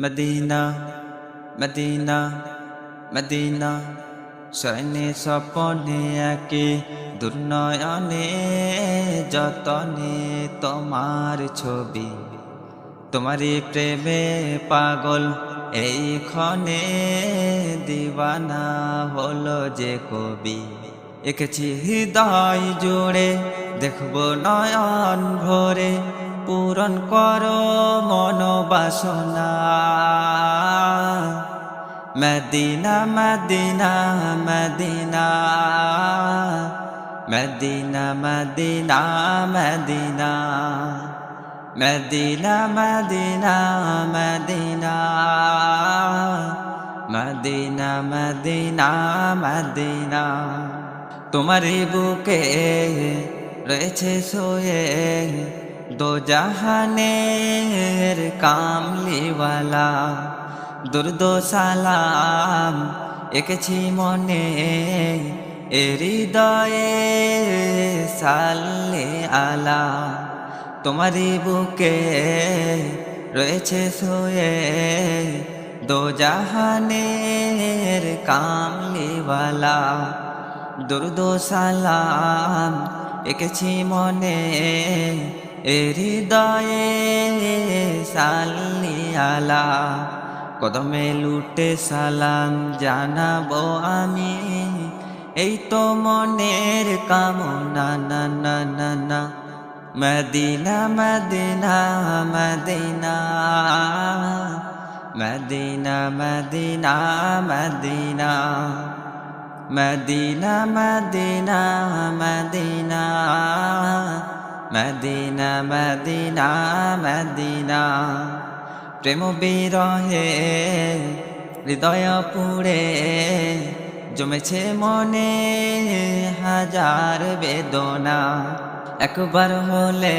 Medina Medina Medina সৈনে স্বপনে একে দুর্নয়নে যতনে তোমার ছবি তোমারই প্রেমে পাগল এই ক্ষণে দিবানা হলো যে কবি এঁকেছি হৃদয় জুড়ে দেখব নয়ন ভরে পূরণ করো মনোবাসনা। Medina Medina Medina. Medina Medina Medina. Medina Medina Medina. Medina Medina Medina. তোমারই বুকে রয়েছে সোয়ে। দো জাহানের কামলিওয়ালা দুর্দো সালাম এঁকেছি মনে হৃদয়ে সাল্লে আলা। তোমারই বুকে রয়েছে সোয়ে দো জাহানের কামলিওয়ালা দুর্দো সালাম এঁকেছি মনে হৃদয়ে সাল্লি আলা, কদমে লুটে সালাম জানাব আমি। এই তো মনের কামনা, না না না না। Medina Medina Medina. Medina Medina Medina. Medina Medina Medina. Medina Medina Medina. প্রেম বিরহে, হৃদয় পুড়ে, জমেছে মনে হাজার বেদনা। একবার হলে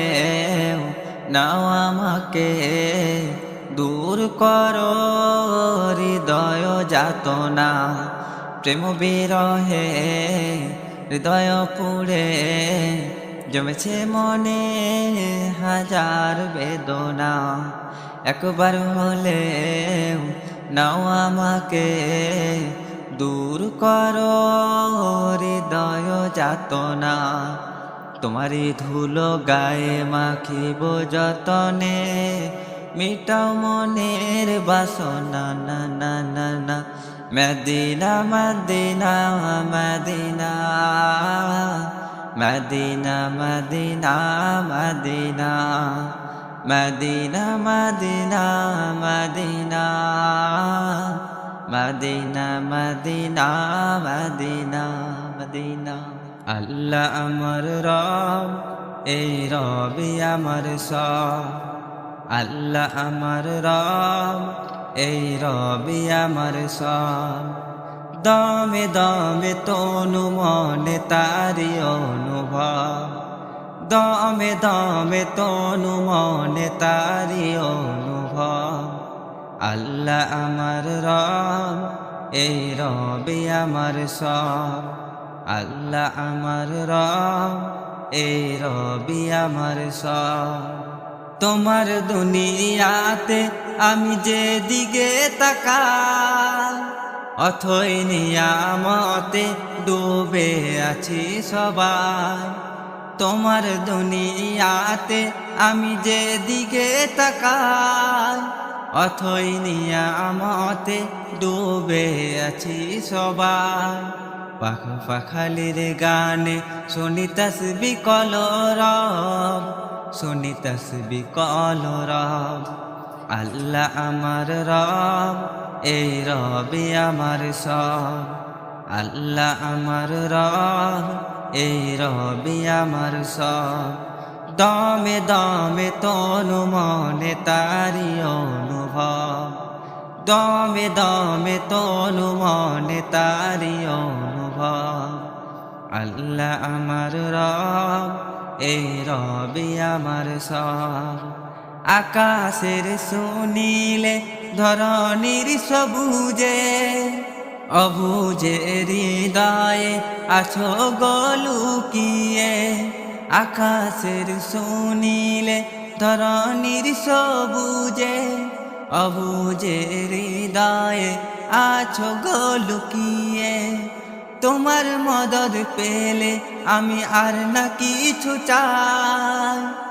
নাও আমাকে, দূর করো হৃদয় যাতনা। প্রেম বিরহে, হৃদয় পুড়ে জমেছে মনে হাজার বেদনা। একবার হলে নাও আমাকে, দূর করো হৃদয় যাতনা। তোমারই ধুলো গায়ে মাখিব যতনে, মিটাও মনের বাসনা। না না না না, Medina Medina Medina. Medina Medina Medina Medina Medina Medina Medina Medina Medina Medina. আল্লাহ আমার রব, এই রবি আমার সব। আল্লাহ আমার রব, এই রবি আমার সব। দমে দমে তনু মনে তারি অনুভব। দমে দমে তনু মনে তারি অনুভব। আল্লাহ আমার রব, এই রবি আমার সব। আল্লাহ আমার রব, এই রবি আমার সব। তোমার দুনিয়াতে আমি যে দিকে তাকাই অথই নিয়ামতে ডুবে আছি সবাই। তোমার দুনিয়াতে আমি যে দিকে তাকাই, অথই নিয়ামতে ডুবে আছি সবাই। পাখ পাখালির গানে শুনি তসবি কলরব শুনি তসবি কলরব আল্লাহ আমার রব এই রবি আমার সব, আল্লাহ আমার রব, এই রবি আমার সব। দমে দমে তনু মনে তারি অনুভব, দমে দমে তনু মনে তারি অনুভব। আল্লাহ আমার রব, এই রবি আমার সব। আকাশের শুনিলে ধরনীর সবুজে অবুজে হৃদয়ে আছো গলুকিয়ে আকাশের শুনিলে ধরনীর সবুজে, অবুজের হৃদয়ে আছো গো লুকিয়ে। তোমার মদদ পেলে আমি আর না কিছু চাই।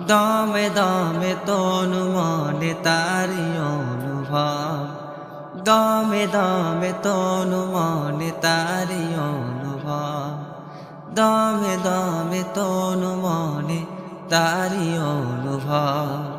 দমে দমে তনু মনে তারি অনুভব। দমে দমে তনু মনে তারি অনুভব। দমে দমে তনু মনে তারি অনুভব।